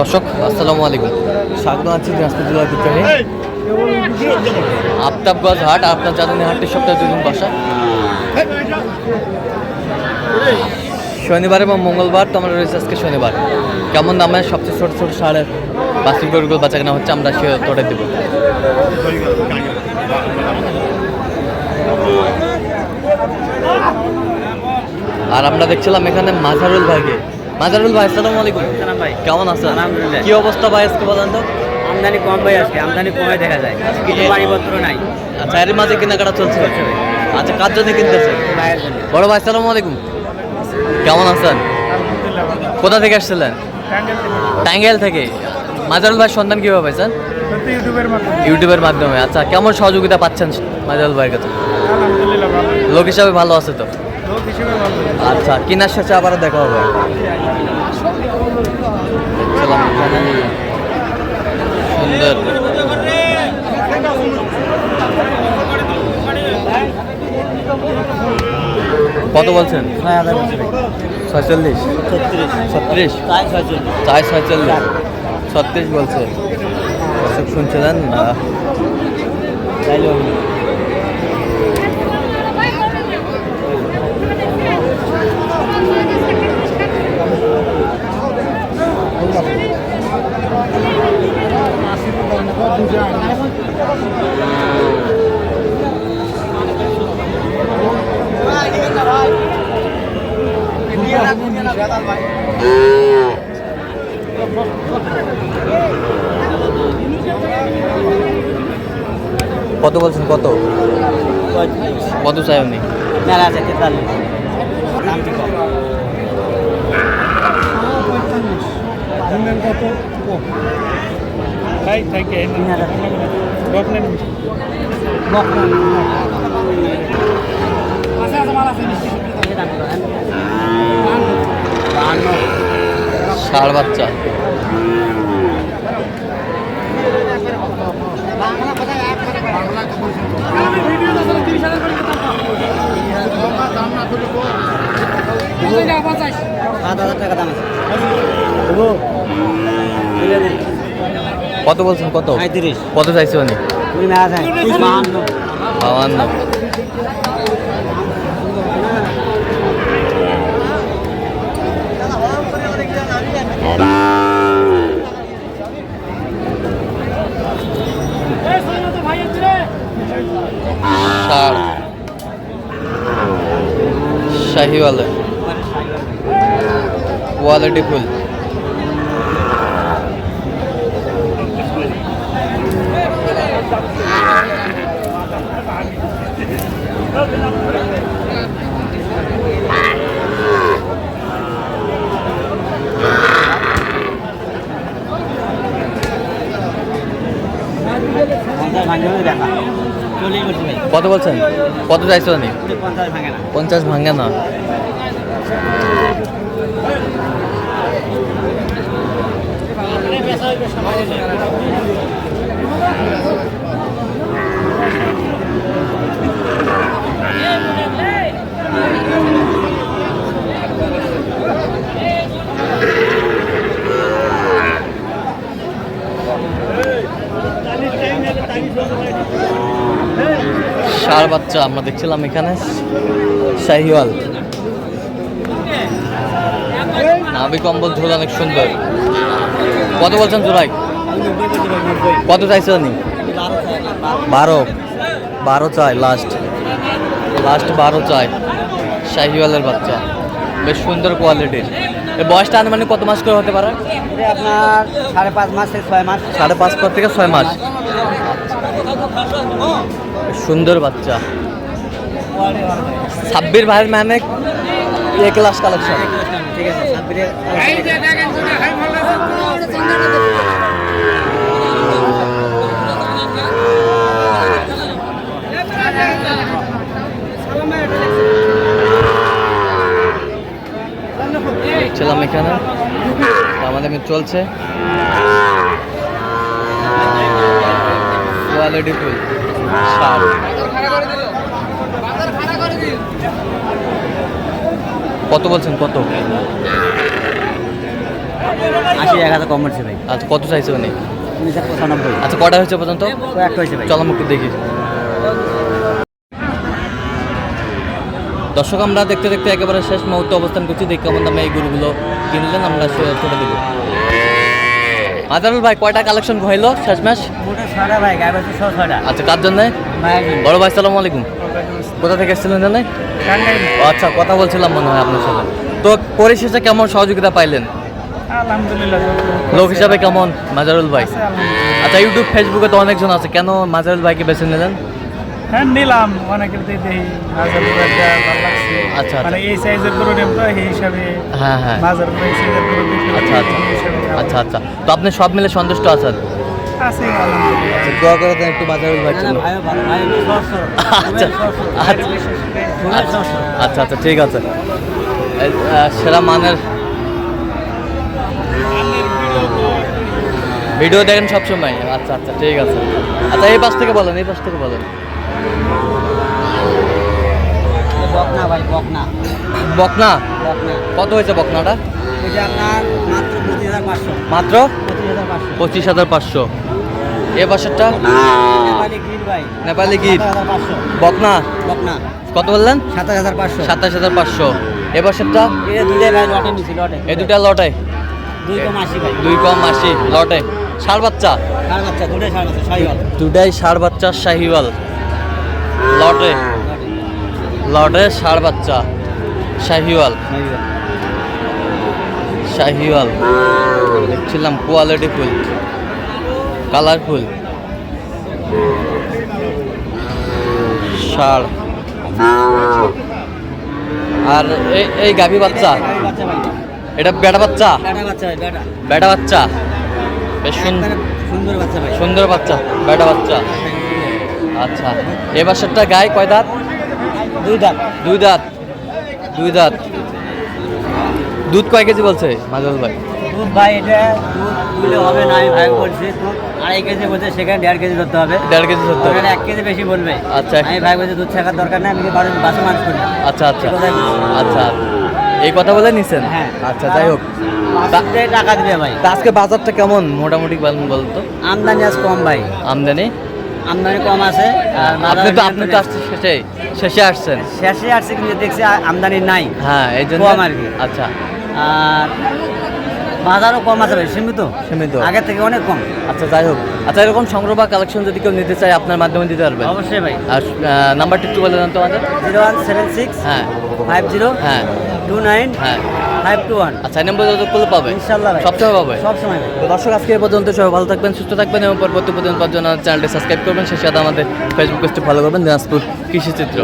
দর্শক আসসালামু আলাইকুম। স্বাগত আছি দিনাজপুর জেলার বিদ্রোহী আফতাবগঞ্জ হাট আপনার জানেন হাটটি সপ্তাহে দুদিন বসা। শনিবার এবং মঙ্গলবার তো আমরা রয়েছে আজকে শনিবার। কেমন দামে সবচেয়ে ছোটো ছোটো সারের বাসি গরুগুলো বাচ্চা কেনা হচ্ছে আমরা সে তোড়ে দেবো। আর আমরা দেখছিলাম এখানে মাঝারুল ভাইকে। মাজারুল ভাই আসসালামু আলাইকুম। সালাম ভাই। কেমন আছেন? আলহামদুলিল্লাহ। কি অবস্থা ভাই আজকে বলেন তো আমদানি কম ভাই আজকে আমদানি কমে দেখা যায়। কিছু বাড়িপত্র নাই। আচ্ছা এর মাঝে কেনাকাটা চলছে? আচ্ছা কার জন্য কিনতেছে? ভাইয়ের জন্য। বড় ভাই আসসালামু আলাইকুম। কেমন আছেন? কোথা থেকে আসছিলেন? টাঙ্গাইল থেকে। মাজারুল ভাই সন্ধান কীভাবে পাইছেন? ইউটিউবের মাধ্যমে। ইউটিউবের মাধ্যমে। আচ্ছা কেমন সহযোগিতা পাচ্ছেন মাজারুল ভাইয়ের কাছে? আলহামদুলিল্লাহ ভালো। লোক হিসাবে ভালো আছে তো? লোক হিসেবে ভালো। আচ্ছা কেনার শেষে আবার দেখা হবে দেখছিলাম এখানে সুন্দর কত বলছেন? ছয়চল্লিশ। ছত্রিশ। ছত্রিশ তাই ছয়চল্লিশ। চার ছয়চল্লিশ। ছত্রিশ বলছে। শুনছিলেন কত বলছেন কত? কত? চাই উনি মেলা আছে তেতাল্লিশ ষাড় বাচ্চা সাত হাজার টাকা দাম আছে কত বলছেন কত? কত চাইছে উনি? বাহান্ন। বাবান্ন শাহিওয়ালে কোয়ালিটি ফুল। কত বলছেন? কত চাইছো নি পঞ্চাশ ভাঙে না না। ষাড় বাচ্চা আমরা দেখছিলাম এখানে শাহিওয়াল। নাভি কম্বল ঝোল অনেক সুন্দর। কত বলছেন জোড়াই কত চাইছে উনি? বারো। বারো চাই লাস্ট লাস্ট বারো চাই শাহিওয়ালের বাচ্চা। বেশ সুন্দর কোয়ালিটির এই বয়সটা আনুমানিক কত মাস করে হতে পারে? আপনার সাড়ে পাঁচ মাস থেকে ছয় মাস। সাড়ে পাঁচ থেকে ছয় মাস। সুন্দর বাচ্চা। ছাব্বির ভাইয়ের ম্যানে এ ক্লাস কালেকশন ঠিক আছে দেখছিলাম এখানে। আমাদের চলছে। কোয়ালিটি ফুল কত বলছেন কত? আশি এক হাজার কম হচ্ছে ভাই। আচ্ছা কত চাইছে উনি? পঁচানব্বই। আচ্ছা কটা হয়েছে পর্যন্ত? একটা হয়েছে ভাই। চলো মুখ দেখি। দর্শক আমরা দেখতে দেখতে একেবারে শেষ মুহূর্তে অবস্থান করছি। দেখে কেমন দামে এই গরুগুলো কিনলেন আমরা ছেড়ে দেবো আজারুল ভাই কয়টা কালেকশন হইল শেষ মাস? আচ্ছা কার জন্য? বড় ভাই সালাম আলাইকুম। কোথা থেকে এসেছিলেন জানেন? আচ্ছা কথা বলছিলাম মনে হয় আপনার সাথে। তো পরিশেষে কেমন সহযোগিতা পাইলেন? আলহামদুলিল্লাহ লোক হিসাবে কেমন মাজারুল ভাই? আচ্ছা ইউটিউব ফেসবুকে তো অনেকজন আছে কেন মাজারুল ভাইকে বেছে নিলেন? হ্যাঁ নিলাম অনেকের দেখি রুপিয়া আচ্ছা, মানে এই সাইজের গরু নেব তো এই হিসাবে হ্যাঁ হ্যাঁ। সাইজের গরু আচ্ছা আচ্ছা। আচ্ছা আচ্ছা। তো আপনি সব মিলে সন্তুষ্ট আছেন? আচ্ছা দোয়া করে দেন একটু আচ্ছা আচ্ছা। আচ্ছা আচ্ছা ঠিক আছে। সেরা মানের ভিডিও দেখেন সবসময়। আচ্ছা আচ্ছা ঠিক আছে। আচ্ছা এই পাশ থেকে বলেন এই পাশ থেকে বলেন। বকনা ভাই বকনা। বকনা? বকনা। কত হয়েছে বকনাটা? আপনার মাত্র? পঁচিশ হাজার পাঁচশো। এ পাশেরটা নেপালি পাঁচশো। বকনা? কত বললেন? সাতাশ হাজার পাঁচশো। সাতাশ হাজার পাঁচশো। এ লটে এই দুটা লটে? দুই কম আশি আশি লটে। ষাড় বাচ্চা? দুটাই ষাড় বাচ্চা শাহিওয়াল লটে। লটে। ষাড় বাচ্চা শাহিওয়াল শাহিওয়াল। দেখছিলাম কোয়ালিটি ফুল কালারফুল ষাড় আর এই এই গাভী বাচ্চা। এটা বেটা বাচ্চা? বেটা বাচ্চা বেশ সুন্দর সুন্দর বাচ্চা সুন্দর বাচ্চা বেটা বাচ্চা। আচ্ছা এ বাসারটা গায়ে কয় দাঁত? দুই দাঁত। দুই দাঁত। দুই দাঁত। দুধ কয় কেজি বলছে? মাজল ভাই। দুধ ভাই এটা দুধ দুলে হবে না আমি ভাই বলছি দুধ আড়াই কেজি বলছে সেখানে দেড় কেজি ধরতে হবে। দেড় কেজি ধরতে হবে। এক কেজি বেশি বলবে। আচ্ছা। আমি ভাই বলছি দুধ ছাকার দরকার নেই আমি বাড়ির বাসা মানুষ করি? আচ্ছা আচ্ছা। আচ্ছা। এই কথা বলে নিছেন? হ্যাঁ। আচ্ছা যাই হোক। টাকা দিবে ভাই। আজকে বাজারটা কেমন? মোটামুটি বলতো আমদানি আজ কম ভাই। আমদানি? আমদানি কম আছে। আপনি তো আপনি তো শেষে শেষে আসছেন। শেষে আসছে কিন্তু দেখছি আমদানি নাই। হ্যাঁ এই জন্য কম আর কি। আচ্ছা। আর বাজারও কম আছে সীমিত। সীমিত। আগের থেকে অনেক কম। আচ্ছা যাই হোক। আচ্ছা এরকম সংগ্রহ বা কালেকশন যদি কেউ নিতে চায় আপনার মাধ্যমে দিতে পারবেন। অবশ্যই ভাই। আর নাম্বারটা একটু বলে দেন তো আমাদের জিরো ওয়ান সেভেন সিক্স হ্যাঁ। ফাইভ জিরো হ্যাঁ। টু নাইন হ্যাঁ। Five two one. আচ্ছা নম্বর যতগুলো পাবে। ইনশাল্লাহ সবসময় পাবে। সব সময় ভাই। তো দর্শক আজকে পর্যন্ত সবাই ভালো থাকবেন সুস্থ থাকবেন এবং পরবর্তী পর্যন্ত চ্যানেলটি সাবস্ক্রাইব করবেন। সেই সাথে আমাদের ফেসবুক পেজটি ফলো করবেন দিনাজপুর কৃষি চিত্র